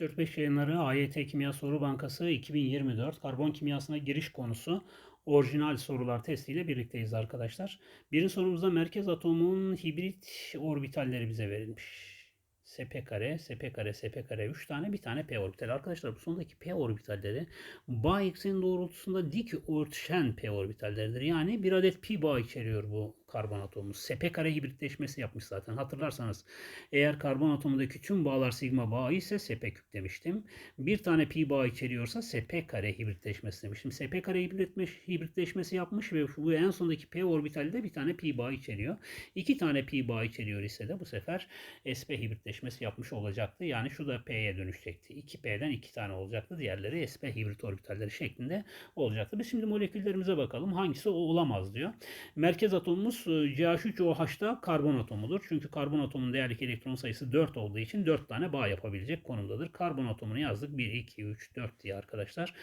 4-5 yayınları AYT Kimya Soru Bankası 2024 karbon kimyasına giriş konusu orijinal sorular testiyle birlikteyiz arkadaşlar. Birinci sorumuzda merkez atomun hibrit orbitalleri bize verilmiş. SP kare, SP kare, SP kare 3 tane bir tane P orbital. Arkadaşlar bu sondaki P orbitalleri bağ ekseni doğrultusunda dik örtüşen P orbitalleridir. Yani bir adet pi bağ içeriyor bu karbon atomumuz. SP kare hibritleşmesi yapmış zaten. Hatırlarsanız eğer karbon atomundaki tüm bağlar sigma bağı ise SP küp demiştim. Bir tane pi bağ içeriyorsa SP kare hibritleşmesi demiştim. SP kare hibritleşmesi, hibritleşmesi yapmış ve bu en sondaki P orbitalde bir tane pi bağ içeriyor. İki tane pi bağ içeriyor ise de bu sefer SP hibritleşmesi yapmış olacaktı. Yani şu da P'ye dönüşecekti. 2P'den 2 tane olacaktı. Diğerleri SP hibrit orbitalleri şeklinde olacaktı. Biz şimdi moleküllerimize bakalım. Hangisi o olamaz diyor. Merkez atomumuz CH3OH'da karbon atomudur. Çünkü karbon atomunun değerlik elektron sayısı 4 olduğu için 4 tane bağ yapabilecek konumdadır. Karbon atomunu yazdık. 1, 2, 3, 4 diye arkadaşlar.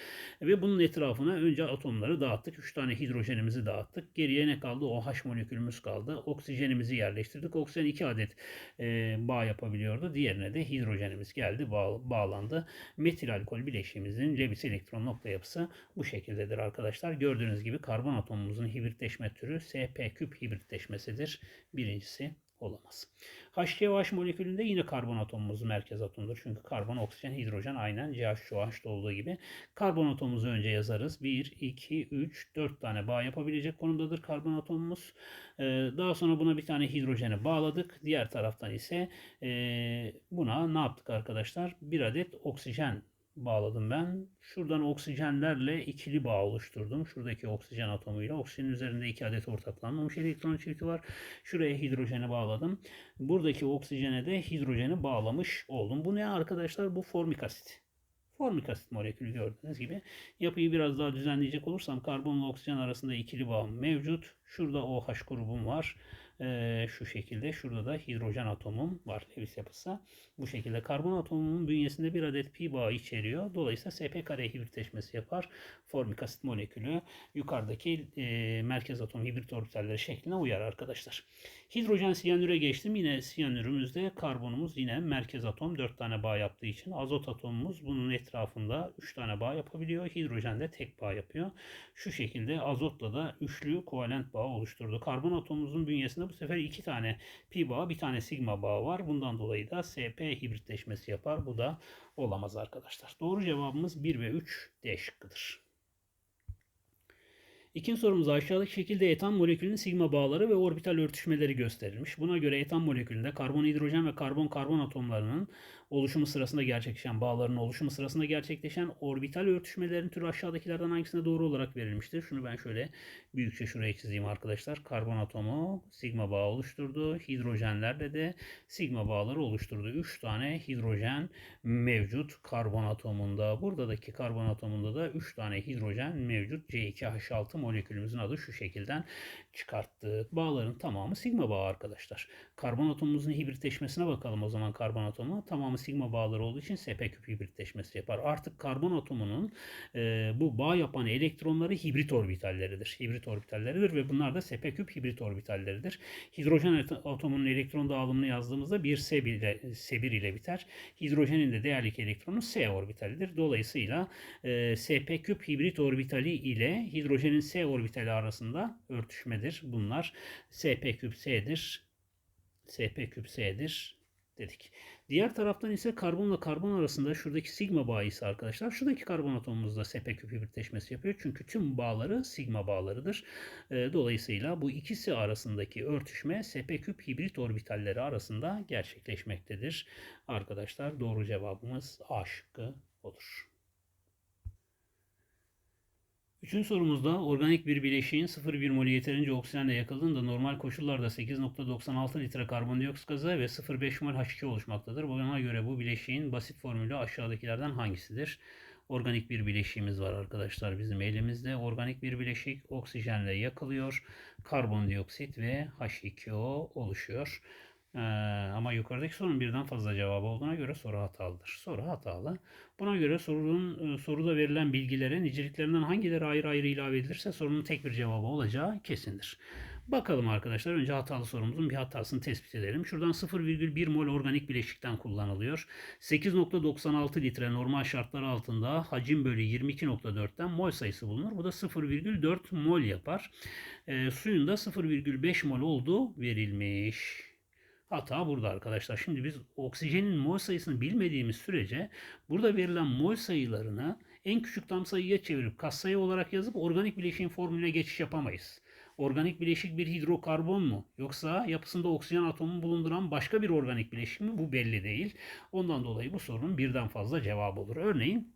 Ve bunun etrafına önce atomları dağıttık. 3 tane hidrojenimizi dağıttık. Geriye ne kaldı? OH molekülümüz kaldı. Oksijenimizi yerleştirdik. Oksijen 2 adet e, bağ yapabiliyordu. Diğerine de hidrojenimiz geldi. Bağ, bağlandı. Metil alkol bileşiğimizin Lewis elektron nokta yapısı bu şekildedir arkadaşlar. Gördüğünüz gibi karbon atomumuzun hibritleşme türü SP küp hibritleşmesidir. Birincisi olamaz. HCOH molekülünde yine karbon atomumuz merkez atomdur. Çünkü karbon, oksijen, hidrojen aynen CH3OH'da olduğu gibi. Karbon atomumuzu önce yazarız. 1, 2, 3, 4 tane bağ yapabilecek konumdadır karbon atomumuz. Ee, daha sonra buna bir tane hidrojeni bağladık. Diğer taraftan ise e, buna ne yaptık arkadaşlar? Bir adet oksijen bağladım ben. Şuradan oksijenlerle ikili bağ oluşturdum. Şuradaki oksijen atomuyla oksijenin üzerinde iki adet ortaklanmamış elektron çifti var. Şuraya hidrojeni bağladım. Buradaki oksijene de hidrojeni bağlamış oldum. Bu ne arkadaşlar? Bu formik asit. Formik asit molekülü gördüğünüz gibi. Yapıyı biraz daha düzenleyecek olursam karbonla oksijen arasında ikili bağ mevcut. Şurada OH grubum var. Ee, şu şekilde. Şurada da hidrojen atomum var. Lewis yapısı. Bu şekilde karbon atomunun bünyesinde bir adet pi bağı içeriyor. Dolayısıyla SP kare hibritleşmesi yapar. Formik asit molekülü yukarıdaki e, merkez atom hibrit orbitalleri şekline uyar arkadaşlar. Hidrojen siyanüre geçtim. Yine siyanürümüzde karbonumuz yine merkez atom 4 tane bağ yaptığı için azot atomumuz bunun etrafında 3 tane bağ yapabiliyor. Hidrojen de tek bağ yapıyor. Şu şekilde azotla da üçlü kovalent bağ oluşturdu. Karbon atomumuzun bünyesinde bu sefer 2 tane pi bağı, bir tane sigma bağı var. Bundan dolayı da SP hibritleşmesi yapar. Bu da olamaz arkadaşlar. Doğru cevabımız 1 ve 3 D şıkkıdır. İkinci sorumuz aşağıdaki şekilde etan molekülünün sigma bağları ve orbital örtüşmeleri gösterilmiş. Buna göre etan molekülünde karbon, hidrojen ve karbon-karbon atomlarının oluşumu sırasında gerçekleşen bağların oluşumu sırasında gerçekleşen orbital örtüşmelerin türü aşağıdakilerden hangisine doğru olarak verilmiştir? Şunu ben şöyle büyükçe şuraya çizeyim arkadaşlar. Karbon atomu sigma bağı oluşturdu. Hidrojenlerde de sigma bağları oluşturdu. 3 tane hidrojen mevcut karbon atomunda. Buradaki karbon atomunda da 3 tane hidrojen mevcut. C2H6 molekülümüzün adı şu şekilden çıkarttık. Bağların tamamı sigma bağı arkadaşlar. Karbon atomumuzun hibritleşmesine bakalım o zaman karbon atomu. Tamamı sigma bağları olduğu için SP küp hibritleşmesi yapar. Artık karbon atomunun e, bu bağ yapan elektronları hibrit orbitalleridir. Hibrit orbitalleridir ve bunlar da SP küp hibrit orbitalleridir. Hidrojen atomunun elektron dağılımını yazdığımızda bir S1 ile, S1 ile biter. Hidrojenin de değerlik elektronu S orbitalidir. Dolayısıyla e, SP küp hibrit orbitali ile hidrojenin S orbitali arasında örtüşmedir. Bunlar SP küp S'dir. SP küp S'dir dedik. Diğer taraftan ise karbonla karbon arasında şuradaki sigma bağı ise arkadaşlar şuradaki karbon atomumuzda SP küp hibritleşmesi yapıyor. Çünkü tüm bağları sigma bağlarıdır. Dolayısıyla bu ikisi arasındaki örtüşme SP küp hibrit orbitalleri arasında gerçekleşmektedir. Arkadaşlar doğru cevabımız A şıkkı olur. Üçüncü sorumuzda organik bir bileşiğin 0,1 molü yeterince oksijenle yakıldığında normal koşullarda 8.96 litre karbondioksit gazı ve 0,5 mol H2 oluşmaktadır. Buna göre bu bileşiğin basit formülü aşağıdakilerden hangisidir? Organik bir bileşiğimiz var arkadaşlar bizim elimizde. Organik bir bileşik oksijenle yakılıyor. Karbondioksit ve H2O oluşuyor. Ee, ama yukarıdaki sorunun birden fazla cevabı olduğuna göre soru hatalıdır. Soru hatalı. Buna göre sorunun e, soruda verilen bilgilere niceliklerinden hangileri ayrı ayrı ilave edilirse sorunun tek bir cevabı olacağı kesindir. Bakalım arkadaşlar. Önce hatalı sorumuzun bir hatasını tespit edelim. Şuradan 0,1 mol organik bileşikten kullanılıyor. 8.96 litre normal şartlar altında hacim bölü 22.4'ten mol sayısı bulunur. Bu da 0,4 mol yapar. E, suyun da 0,5 mol olduğu verilmiş. Hata burada arkadaşlar. Şimdi biz oksijenin mol sayısını bilmediğimiz sürece burada verilen mol sayılarını en küçük tam sayıya çevirip katsayı olarak yazıp organik bileşiğin formülüne geçiş yapamayız. Organik bileşik bir hidrokarbon mu yoksa yapısında oksijen atomu bulunduran başka bir organik bileşik mi bu belli değil. Ondan dolayı bu sorunun birden fazla cevabı olur. Örneğin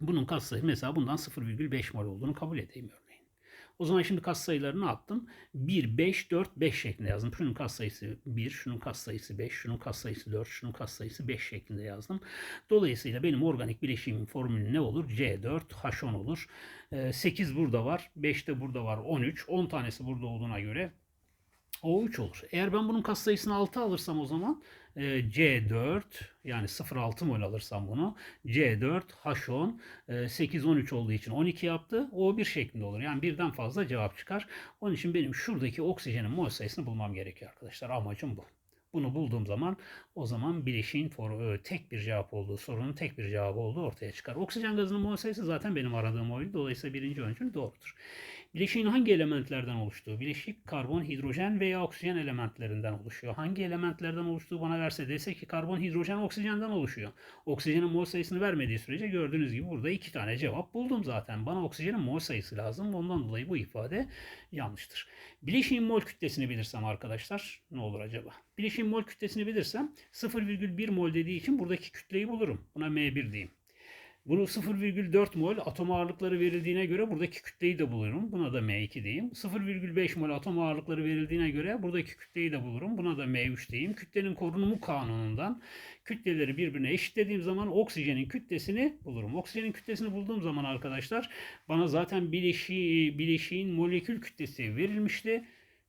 bunun katsayı mesela bundan 0,5 mol olduğunu kabul edeyim örneğin. O zaman şimdi katsayılarını attım. 1, 5, 4, 5 şeklinde yazdım. Şunun katsayısı 1, şunun katsayısı 5, şunun katsayısı 4, şunun katsayısı 5 şeklinde yazdım. Dolayısıyla benim organik bileşiğimin formülü ne olur? C4H10 olur. 8 burada var, 5 de burada var, 13. 10 tanesi burada olduğuna göre o 3 olur. Eğer ben bunun katsayısını 6 alırsam o zaman e, C4 yani 0,6 mol alırsam bunu C4 H10 e, 8 13 olduğu için 12 yaptı. O bir şeklinde olur. Yani birden fazla cevap çıkar. Onun için benim şuradaki oksijenin mol sayısını bulmam gerekiyor arkadaşlar. Amacım bu. Bunu bulduğum zaman o zaman bileşiğin for, tek bir cevap olduğu, sorunun tek bir cevabı olduğu ortaya çıkar. Oksijen gazının mol sayısı zaten benim aradığım oydu. Dolayısıyla birinci öncül doğrudur. Bileşiğin hangi elementlerden oluştuğu? Bileşik karbon, hidrojen veya oksijen elementlerinden oluşuyor. Hangi elementlerden oluştuğu bana verse dese ki karbon, hidrojen, oksijenden oluşuyor. Oksijenin mol sayısını vermediği sürece gördüğünüz gibi burada iki tane cevap buldum zaten. Bana oksijenin mol sayısı lazım. Ondan dolayı bu ifade yanlıştır. Bileşiğin mol kütlesini bilirsem arkadaşlar ne olur acaba? Bileşiğin mol kütlesini bilirsem 0,1 mol dediği için buradaki kütleyi bulurum. Buna M1 diyeyim. Bunu 0,4 mol atom ağırlıkları verildiğine göre buradaki kütleyi de bulurum. Buna da M2 diyeyim. 0,5 mol atom ağırlıkları verildiğine göre buradaki kütleyi de bulurum. Buna da M3 diyeyim. Kütlenin korunumu kanunundan kütleleri birbirine eşitlediğim zaman oksijenin kütlesini bulurum. Oksijenin kütlesini bulduğum zaman arkadaşlar bana zaten bileşiği, bileşiğin molekül kütlesi verilmişti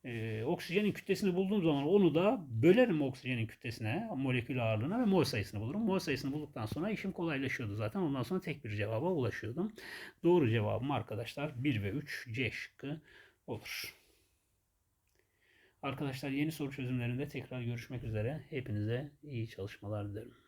e, oksijenin kütlesini bulduğum zaman onu da bölerim oksijenin kütlesine, molekül ağırlığına ve mol sayısını bulurum. Mol sayısını bulduktan sonra işim kolaylaşıyordu zaten. Ondan sonra tek bir cevaba ulaşıyordum. Doğru cevabım arkadaşlar 1 ve 3 C şıkkı olur. Arkadaşlar yeni soru çözümlerinde tekrar görüşmek üzere. Hepinize iyi çalışmalar dilerim.